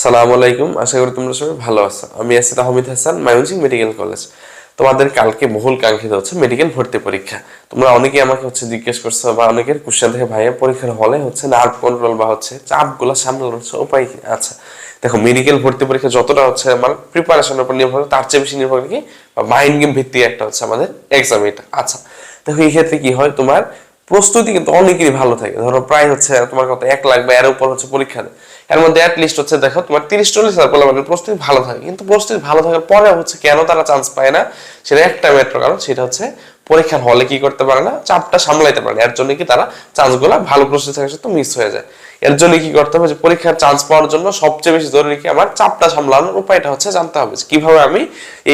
সালামু আলাইকুম। আশা করি তোমরা সবাই ভালো আছো। আমি আছি তাহমিদ হাসান ময়মনসিংহ মেডিকেল কলেজ। তোমাদের কালকে, বহুল কাঙ্ক্ষিত হচ্ছে মেডিকেল ভর্তি পরীক্ষা। তোমরা অনেকেই আমাকে হচ্ছে জিজ্ঞেস করছ বা অনেকের কোশ্চেন থেকে ভাইয়া পরীক্ষার হলে হচ্ছে নার্ভ কন্ট্রোল বা হচ্ছে চাপগুলো সামলানোর হচ্ছে উপায় আচ্ছা দেখো মেডিকেল ভর্তি পরীক্ষা যতটা হচ্ছে আমার প্রিপারেশনের উপর নির্ভর তার চেয়ে বেশি নির্ভর কি? বা মাইন্ড গেম ভিত্তিক একটা হচ্ছে আমাদের এক্সাম এটা। আচ্ছা দেখো, এই ক্ষেত্রে কি হয়? তোমার প্রস্তুতি কিন্তু অনেকেরই ভালো থাকে। ধরো প্রায় হচ্ছে তোমার কত এক লাখ বা এর উপর হচ্ছে পরীক্ষা এর মধ্যে লিস্ট হচ্ছে দেখো তোমার তিরিশ চল্লিশ হাজার পোলা মানে প্রস্তুতি ভালো থাকে। কিন্তু প্রস্তুতি ভালো থাকার পরে হচ্ছে কেন তারা চান্স পায় না? সেটা একটা মেট্রো কারণ সেটা হচ্ছে পরীক্ষার হলে কি করতে পারে না? চাপটা সামলাইতে পারে না। এর জন্য কি তারা চান্সগুলা ভালো প্রস্তুতি থাকার সাথে মিস হয়ে যায়। এর জন্য কি করতে হবে যে পরীক্ষার চান্স পাওয়ার জন্য সবচেয়ে বেশি জরুরি কি আমার চাপটা সামলানোর উপায়টা হচ্ছে জানতে হবে কীভাবে আমি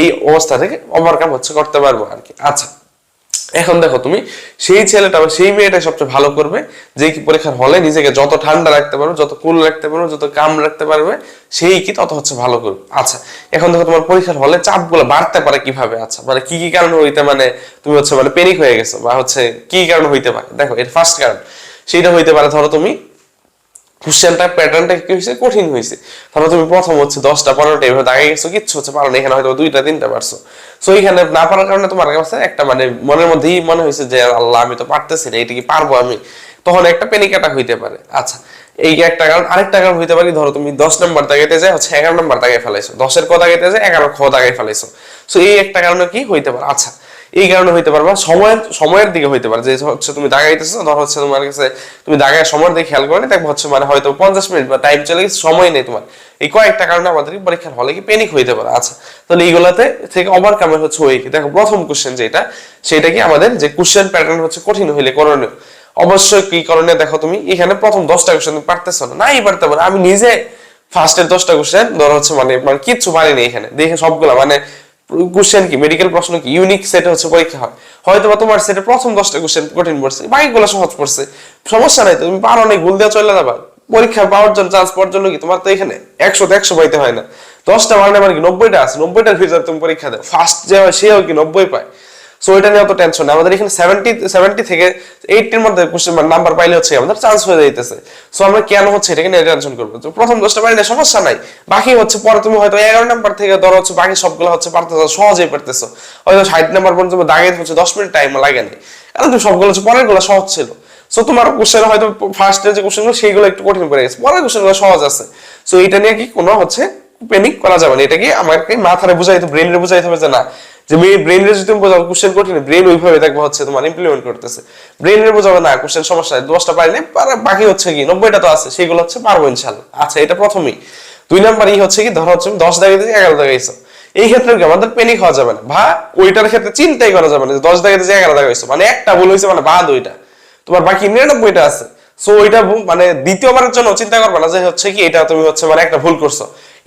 এই অবস্থা থেকে ওভারকাম হচ্ছে, করতে পারব আর কি। আচ্ছা এখন দেখো তুমি, সেই ছেলেটা বা সেই মেয়েটাই সবচেয়ে ভালো করবে, যে কি পরীক্ষার হলে নিজেকে যত ঠান্ডা রাখতে পারবে, যত কুল রাখতে পারবে, যত কাম রাখতে পারবে, সেই কি তত হচ্ছে ভালো করবে। আচ্ছা এখন দেখো তোমার পরীক্ষার হলে চাপগুলো বাড়তে পারে কীভাবে? আচ্ছা মানে কি কি কারণ হইতে মানে তুমি হচ্ছে মানে পেনিক হয়ে গেছো বা হচ্ছে কি কারণ হইতে পারে? দেখো, এর ফার্স্ট কারণ, সেইটা হইতে পারে ধরো তুমি কোশ্চেনটা প্যাটার্নটা কি হয়েছে কঠিন হয়েছে তারপর তুমি প্রথম হচ্ছে দশটা, পনেরোটা এভাবে দাগে গেছো, কিচ্ছু হচ্ছে পারো না। এখানে হয়তো দুইটা, তিনটা পারছ। সো এখানে না পারার কারণে তোমার কাছে একটা মানে মনের মধ্যেই মনে হয়েছে যে, আল্লাহ, আমি তো পারতেছি না, এটা কি পারব আমি? তখন একটা পেনিক অ্যাটাক হইতে পারে। আচ্ছা এই একটা কারণ, আরেকটা কারণ হইতে পারে ধরো তুমি দশ নম্বর দাগাইতে যায় হচ্ছে এগারো নম্বর দাগাই ফেলাইছো। দশের ক দাগাইতে যায় এগারো খ দাগাই ফেলাইছো। সো এই একটা কারণে কি হইতে পারে? আচ্ছা এই কারণে হইতে পারে বা সময়ের সময়ের দিকে হইতে পারে। যে হচ্ছে তুমি দাগাইতেছো ধর হচ্ছে তোমার কাছে তুমি দাগায় সময়ের দিকে খেয়াল করে, দেখব হচ্ছে মানে হয়তো পঞ্চাশ মিনিট বা টাইম চলে গেছে, সময় নেই তোমার। এই কয়েকটা কারণে আমাদের পরীক্ষার হলে কি পেনিক হইতে পারে। আচ্ছা তাহলে এইগুলাতে থেকে ওভারকামের হচ্ছে ওই কি? দেখো, প্রথম কোশ্চেন যেটা, সেটা কি আমাদের যে কোশ্চেন প্যাটার্ন হচ্ছে কঠিন হইলে করণীয়। অবশ্যই কি করণীয় দেখো তুমি, এখানে প্রথম দশটা কোশ্চেন তুমি পারতেছো না। নাই পারতে পারো, আমি নিজে ফার্স্টের দশটা কোশ্চেন ধরো হচ্ছে মানে মানে কিচ্ছু পারিনি এখানে। দেখে সবগুলা মানে কোশ্চেন কি? মেডিকেল প্রশ্ন কি? ইউনিক সেটে হচ্ছে পরীক্ষা হয়। হয়তো বা তোমার সেটে প্রথম দশটা কোশ্চেন কঠিন পড়ছে, বাকিগুলো সহজ পড়ছে। সমস্যা নাই তুমি পারো নাই, ভুল দিয়ে চলে যাবা। পরীক্ষা পাওয়ার জন্য চান্স পাওয়ার জন্য কি? তোমার তো এখানে একশো তো একশো পাইতে হয় না। দশটা মানে মানে কি? নব্বইটা আছে, নব্বইটার ভিতরে তুমি পরীক্ষা দাও। ফার্স্ট যে হয় সেও কি? নব্বই পায়। সো এটা নিয়ে অত টেনশন নেই। আমাদের এখানে সেভেন্টি সেভেন্টি থেকে এইটির মধ্যে কোশ্চেন নাম্বার পাইলে হচ্ছে আমাদের চান্স হয়ে যাইতেছে। সো আমরা কেন হচ্ছে এটাকে নিয়ে টেনশন করব? তো প্রথম দশটা পাইলে সমস্যা নাই। বাকি হচ্ছে পরে তুমি হয়তো এগারো নাম্বার থেকে ধরো হচ্ছে বাকি সবগুলো হচ্ছে পারতেছো, সহজেই পারতেছো। হয়তো ষাট নাম্বার পর্যন্ত দাগে হচ্ছে দশ মিনিট টাইম লাগে না কারণ তুমি সবগুলো হচ্ছে পরেরগুলো সহজ ছিল। সো তোমার কোশ্চেন হয়তো ফার্স্টের যে কোশ্চেনগুলো সেইগুলো একটু কঠিন পড়ে গেছে। পরের কোশ্চেনগুলো সহজ আছে। সো এটা নিয়ে কি কোনো হচ্ছে প্যানিক করা যাবে না। এটাকে আমাকে মাথায় হবে যে না, যে যদি তুমি বোঝাও কোশ্চেন ব্রেন ওইভাবে দেখব হচ্ছে তোমার ইমপ্লিমেন্ট করতেছে। বোঝাবে না কোশ্চেন সমস্যা দশটা বাকি হচ্ছে কি, নব্বইটা তো আছে, সেগুলো হচ্ছে পারব আচ্ছা এটা প্রথমেই। দুই নাম্বার ই হচ্ছে কি, ধরো হচ্ছে দশ দাগে এগারো এই ক্ষেত্রে আমাদের পেনিক হওয়া যাবে না। ভা ওইটার ক্ষেত্রে চিন্তাই করা যাবে না যে দশ দাগে দিয়ে এগারো দাগাইছো মানে একটা ভুল হয়েছে মানে বাদ ওইটা। তোমার বাকি নিরানব্বইটা আছে। সো ওইটা মানে দ্বিতীয়বারের জন্য চিন্তা করবে না যে হচ্ছে কি, এটা তুমি হচ্ছে মানে একটা ভুল করছ।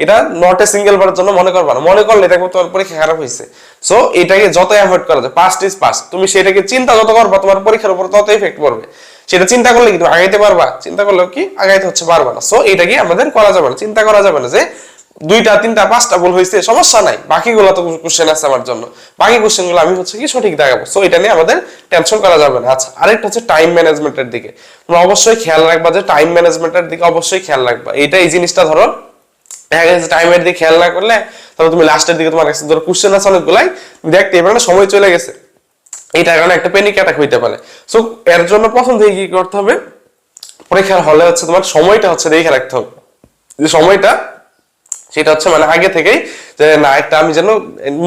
এটা নট এ সিঙ্গেল বারের জন্য মনে করবে না। মনে করলে দেখব তোমার পরীক্ষা খারাপ হয়েছে সো এটাকে যত অ্যাভয়েড করা যায় পাস্ট ইজ পাস্ট তুমি সেটাকে চিন্তা যত করবা, তোমার পরীক্ষার উপর তত ইফেক্ট পড়বে। সেটা চিন্তা করলে কি তুমি আগাইতে পারবা? চিন্তা করলেও কি আগাইতে হচ্ছে পারবা না। সো এটাকে আমাদের করা যাবে না। চিন্তা করা যাবে না যে দুইটা, তিনটা, পাঁচটা ভুল হয়েছে সমস্যা নাই। বাকিগুলো তো কোশ্চেন আছে আমার জন্য। বাকি কোশ্চেনগুলো আমি হচ্ছে কি সঠিক দেখাবো। সো এটা নিয়ে আমাদের টেনশন করা যাবে না। আচ্ছা আরেকটা হচ্ছে টাইম ম্যানেজমেন্টের দিকে। তোমরা অবশ্যই খেয়াল রাখবা যে টাইম ম্যানেজমেন্টের দিকে অবশ্যই খেয়াল রাখবা। এটা এই জিনিসটা ধরো টাইমের দিকে খেয়াল না করলে তবে তুমি লাস্টের দিকে তোমার কাছে ধরো কোশ্চেন আছে অনেকগুলাই দেখতে এবার সময় চলে গেছে। এইটার কারণে একটা পেনিক অ্যাটাক হইতে পারে। সো এর জন্য প্রথম থেকে কি করতে হবে? পরীক্ষার হলে হচ্ছে তোমার সময়টা হচ্ছে দেখে রাখতে হবে। যে সময়টা সেটা হচ্ছে মানে আগে থেকেই যে না, একটা আমি যেন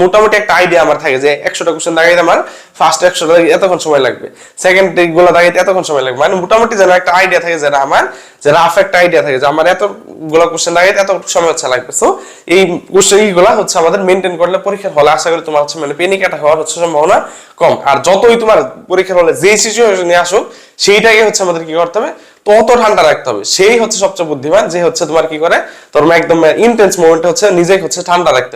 মোটামুটি একটা আইডিয়া আমার থাকে যে একশোটা কোশ্চেন দাগাইতে আমার ফার্স্ট একশোটা এতক্ষণ সময় লাগবে। সেকেন্ডগুলো দাগাইতে এতক্ষণ সময় লাগবে। মানে মোটামুটি যেন একটা আইডিয়া থাকে যেটা আমার যে রাফ একটা আইডিয়া থাকে যে আমার এতগুলো কোশ্চেন দাগাইতে এত সময় হচ্ছে লাগবে। সো এই কোশ্চেন এইগুলা হচ্ছে আমাদের মেনটেন করলে পরীক্ষার হলে আশা করি তোমার হচ্ছে মানে পেনিক অ্যাটাক হওয়ার হচ্ছে সম্ভাবনা কম। আর যতই তোমার পরীক্ষার হলে যে সিচুয়েশনে আসুক, সেইটাকে হচ্ছে আমাদের কি করতে হবে? তত ঠান্ডা রাখতে হবে সেই হচ্ছে সবচেয়ে বুদ্ধিমান, যে হচ্ছে তোমার কি করে তোমার একদম ইন্টেন্স মোমেন্টে হচ্ছে নিজেই হচ্ছে ঠান্ডা রাখতে।